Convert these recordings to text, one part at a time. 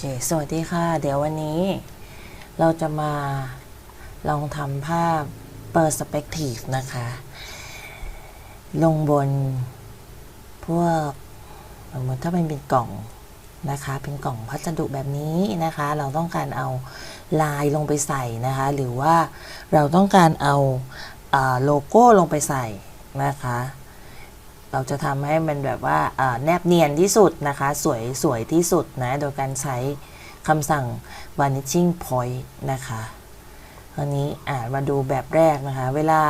ค สวัสดีค่ะ เดี๋ยววันนี้เราจะมาลองทำภาพ perspective นะคะ ลงบนพวกสมมติถ้าเป็นเป็นกล่องนะคะ เป็นกล่องพัสดุแบบนี้นะคะ เราต้องการเอาลายลงไปใส่นะคะ หรือว่าเราต้องการเอาอ่าโลโก้ลงไปใส่นะคะ เราจะทำให้มันแบบว่าแนบเนียนที่สุดนะคะ สวยสวยที่สุดนะ โดยการใช้คำสั่ง vanishing point นะคะอันนี้อ่ามาดูแบบแรกนะคะ เวลา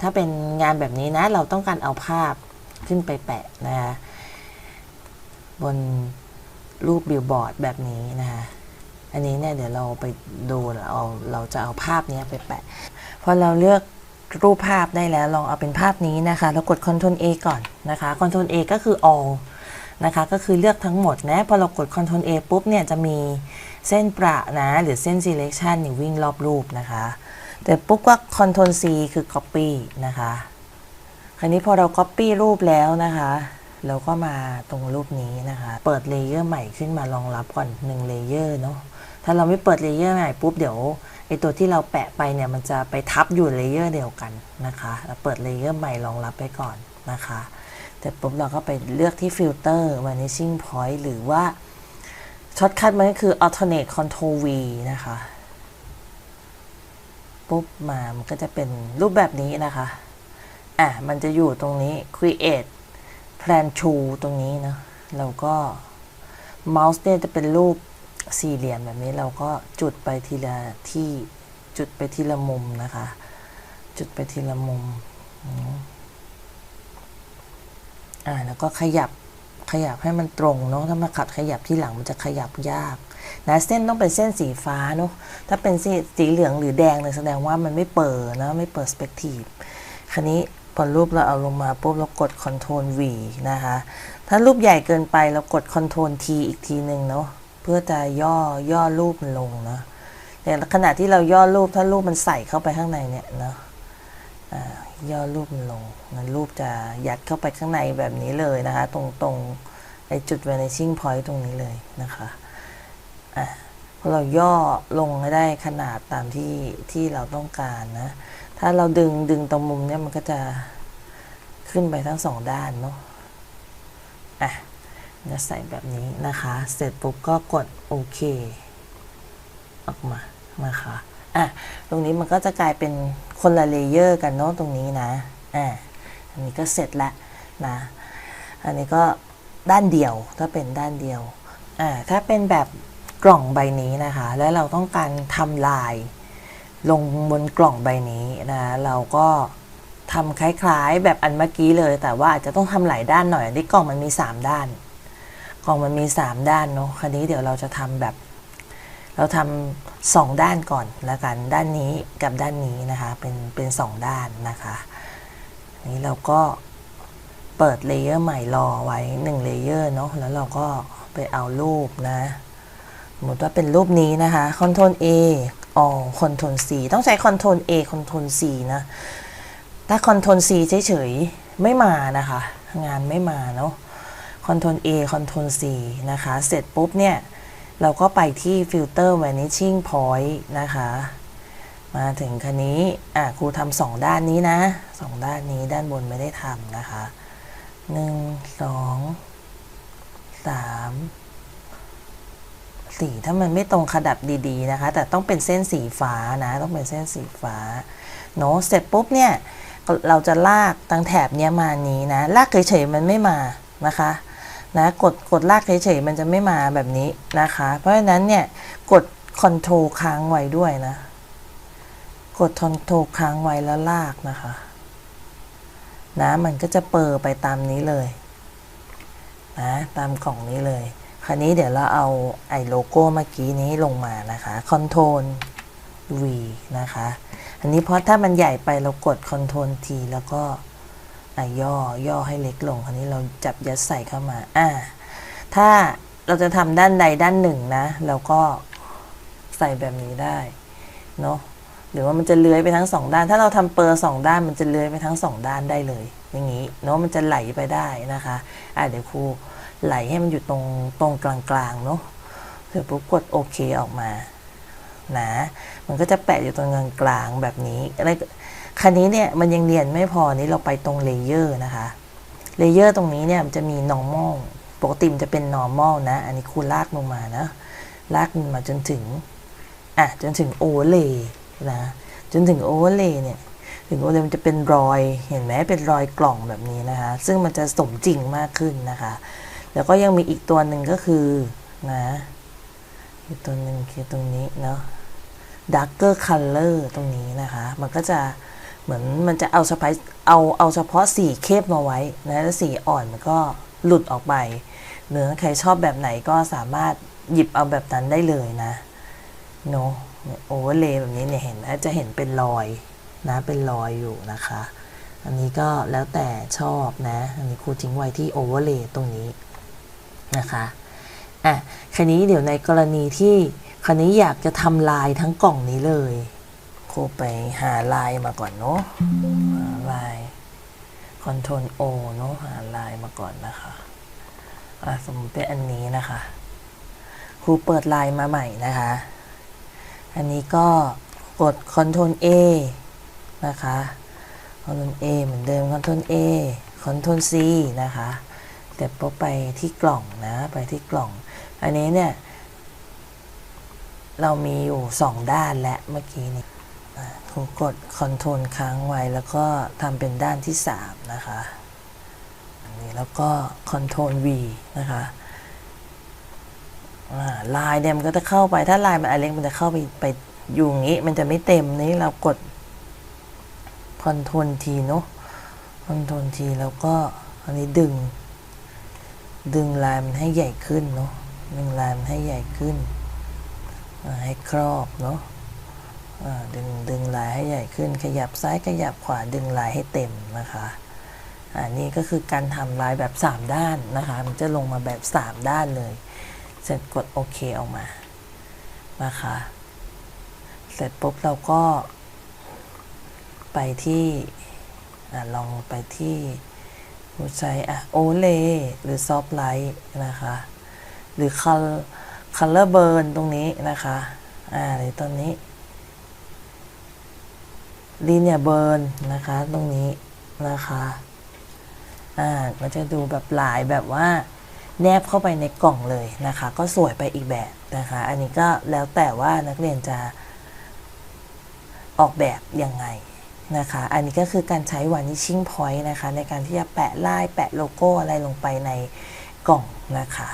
ถ้าเป็นงานแบบนี้นะ เราต้องการเอาภาพขึ้นไปแปะนะคะบนรูปบิลบอร์ดแบบนี้นะคะอันนี้เนี่ยเดี๋ยวเราไปดูเราเราจะเอาภาพนี้ไปแปะพอเราเลือก รูปภาพได้แล้วลองเอาเป็นภาพนี้นะคะ แล้วกด Ctrl A ก่อนนะคะ Ctrl A ก็คือ all นะคะก็คือเลือกทั้งหมดนะพอเรากด Ctrl A ปุ๊บเนี่ยจะมีเส้นประนะหรือเส้น selection นี่วิ่งรอบรูปนะคะแต่ปุ๊บก็ Ctrl C คือ copy นะคะ คราวนี้พอเรา copy รูปแล้วนะคะ เราก็มาตรงรูปนี้นะคะ เปิดเลเยอร์ใหม่ขึ้นมารองรับก่อน1เลเยอร์เนาะ ถ้าเราไม่เปิดเลเยอร์ใหม่ปุ๊บเดี๋ยวไอตัวที่เราแปะไปเนี่ยมันจะไปทับอยู่เลเยอร์เดียวกันนะคะเราเปิดเลเยอร์ใหม่รองรับไปก่อนนะคะแต่ปุ๊บเราก็ไปเลือกที่ฟิลเตอร์ vanishing point หรือว่าช็อตคัทมันก็คือ alternate control V นะคะปุ๊บมา มันก็จะเป็นรูปแบบนี้นะคะ อะ มันจะอยู่ตรงนี้ create plan to ตรงนี้นาะเราก็เมาส์เนี่ยจะเป็นรูป สี่เหลี่ยมแบบนี้เราก็จุดไปทีละที่จุดไปทีละมุมนะคะ จุดไปทีละมุมอ่าแล้วก็ขยับขยับให้มันตรงเนาะถ้ามาขัดขยับที่หลังมันจะขยับยากนะเส้นต้องเป็นเส้นสีฟ้าเนาะถ้าเป็นสีสีเหลืองหรือแดงเนี่ยแสดงว่ามันไม่เปิดนะไม่เปิดสเปกทีฟคราวนี้พอรูปเราเอาลงมาปุ๊บเรากด Ctrl V นะคะ ถ้ารูปใหญ่เกินไปเรากด Ctrl T อีกทีหนึ่งเนาะ พื่อจะย่อย่อรูปมันลงนะแต่ขณะที่เราย่อรูปถ้ารูปมันใส่เข้าไปข้างในเนี่ยเนาะย่อรูปมันลงนั้นรูปจะยัดเข้าไปข้างในแบบนี้เลยนะคะ ตรงตรงไอจุด vanishing point ตรงนี้เลยนะคะอะพอเราย่อลงให้ได้ขนาดตามที่ที่เราต้องการนะ ถ้าเราดึงดึงตรงมุมเนี่ยมันก็จะขึ้นไปทั้งสองด้านเนาะอะ จะใส่แบบนี้นะคะ เสร็จปุ๊บก็กดโอเคออกมานะคะอะตรงนี้มันก็จะกลายเป็นคนละเลเยอร์กันเนาะตรงนี้นะอะอันนี้ก็เสร็จล้วนะอันนี้ก็ด้านเดียวถ้าเป็นด้านเดียวอ่าถ้าเป็นแบบกล่องใบนี้นะคะ แล้วเราต้องการทำลายลงบนกล่องใบนี้นะเราก็ทำคล้ายๆ แบบอันเมื่อกี้เลย แต่ว่าอาจจะต้องทำหลายด้านหน่อยอันนี้กล่องมันมี 3 ด้าน กล่องมันมี 3 ด้านเนาะคราวนี้เดี๋ยวเราจะทำแบบ เราทำสองด้านก่อนแล้วกัน ด้านนี้กับด้านนี้นะคะ เป็นเป็นสองด้านนะคะนนี้เราก็เปิดเลเยอร์ใหม่รอไว้1เลเยอร์เนาะแล้วเราก็ไปเอารูปนะสมมติว่าเป็นรูปนี้นะคะ Ctrl A อ๋อ Ctrl C ต้องใช้ Ctrl A Ctrl C นะ ถ้า Ctrl C เฉยๆ ไม่มานะคะ งานไม่มาเนาะ Ctrl A Ctrl C นะคะ เสร็จปุ๊บเนี่ย เราก็ไปที่ Filter Vanishing Point นะคะ มาถึงคันนี้ อะครูทำสองด้านนี้นะสองด้านนี้ด้านบนไม่ได้ทำนะคะหนึ่งสองสามสี่ถ้ามันไม่ตรงขดับดีๆนะคะ แต่ต้องเป็นเส้นสีฟ้านะ ต้องเป็นเส้นสีฟ้าเนาะเสร็จปุ๊บเนี่ย เราจะลากตั้งแถบเนี้ยมานี้นะ ลากเฉยๆมันไม่มานะคะ นะกดกดลากเฉยๆมันจะไม่มาแบบนี้นะคะ เพราะฉะนั้นเนี่ยกดคอนโทรค้างไว้ด้วยนะ กดคอนโทรค้างไว้แล้วลากนะคะนะมันก็จะเปิดไปตามนี้เลยนะตามกล่องนี้เลย คราวนี้เดี๋ยวเราเอาไอ้โลโก้เมื่อกี้นี้ลงมานะคะคอนโทร V นะคะ อันนี้เพราะถ้ามันใหญ่ไปเรากด Ctrl T แล้วก็ อะย่อย่อให้เล็กลงอันนี้เราจับยัดใส่เข้ามาอ่าถ้าเราจะทำด้านใดด้านหนึ่งนะเราก็ใส่แบบนี้ได้เนาะหรือว่ามันจะเลื้อยไปทั้งสองด้าน ถ้าเราทำเปอร์สองด้านมันจะเลื้อยไปทั้งสองด้านได้เลย อย่างนี้เนาะมันจะไหลไปได้นะคะอะเดี๋ยวครูไหลให้มันอยู่ตรงตรงกลางๆเนาะเสร็จปุ๊บกดโอเคออกมานะมันก็จะแปะอยู่ตรงกลางกลางๆแบบนี้อะไร คันนี้เนี่ยมันยังเรียนไม่พอนี้เราไปตรงเลเยอร์นะคะ เลเยอร์ตรงนี้เนี่ยมันจะมี normal ปกติมันจะเป็น normal นะ อันนี้ครูลากลงมานะ ลากมันมาจนถึง อะ จนถึง overlay นะ จนถึง overlay เนี่ย ถึง overlay มันจะเป็นรอย เห็นไหมเป็นรอยกล่องแบบนี้นะคะ ซึ่งมันจะสมจริงมากขึ้นนะคะ แล้วก็ยังมีอีกตัวหนึ่งก็คือนะอีกตัวหนึ่งคือตรงนี้เนาะ darker color ตรงนี้นะคะ มันก็จะ เหมือนมันจะเอาเฉพาะเอาเอาเฉพาะสีเข้มมาไว้นะแล้วสีอ่อนมันก็หลุดออกไป หรือใครชอบแบบไหนก็สามารถหยิบเอาแบบนั้นได้เลยนะเนาะโอเวอร์เลย์แบบนี้เนี่ยเห็นไหมจะเห็นเป็นรอยนะเป็นรอยอยู่นะคะ อันนี้ก็แล้วแต่ชอบนะ อันนี้ครูทิ้งไว้ที่โอเวอร์เลย์ตรงนี้นะคะอะคันนี้เดี๋ยวในกรณีที่คันนี้อยากจะทำลายทั้งกล่องนี้เลย ครูไปหาลายมาก่อนเนาะหาลายคอนโทรลโอเนาะหาลายมาก่อนนะคะอะสมมติเป็นอันนี้นะคะ ครูเปิดลายมาใหม่นะคะ อันนี้ก็กด Ctrl A นะคะ Ctrl A เหมือนเดิม Ctrl A Ctrl C นะคะเสร็จปุ๊บไปที่กล่องนะ ไปที่กล่อง อันนี้เนี่ย เรามีอยู่สองด้านและเมื่อกี้นี้ อะครูกด Ctrl ค้างไว้แล้วก็ทำเป็นด้านที่สามนะคะอันนี้แล้วก็ Ctrl V นะคะลายเนี่ยมันก็จะเข้าไปถ้าลายมันอเล็กมันจะเข้าไปไปอยู่งี้ มันจะไม่เต็มนี้เรากด Ctrl T เนอะ Ctrl T แล้วก็อันนี้ดึง ดึงลายมันให้ใหญ่ขึ้นเนาะดึงลายมันให้ใหญ่ขึ้นให้ครอบเนาะ ดึงดึงลายให้ใหญ่ขึ้น ขยับซ้ายขยับขวาดึงลายให้เต็มนะคะอันนี้ก็คือการทำลายแบบ 3 ด้านนะคะ มันจะลงมาแบบ 3 ด้านเลย เสร็จกดโอเคออกมานะคะ เสร็จปุ๊บเราก็ไปที่อลองไปที่ผู้ใช้อะโอเลหรือซอฟไลท์นะคะ หรือคัลคัลเลอร์เบิร์นตรงนี้นะคะ อ่าหรือตรงนี้ ลีเนียเบิร์นนะคะ ตรงนี้นะคะอ่าก็จะดูแบบลายแบบว่า แนบเข้าไปในกล่องเลยนะคะ ก็สวยไปอีกแบบนะคะ อันนี้ก็แล้วแต่ว่านักเรียนจะออกแบบยังไงนะคะ อันนี้ก็คือการใช้ vanishing point นะคะ ในการที่จะแปะลายแปะโลโก้อะไรลงไปในกล่องนะคะ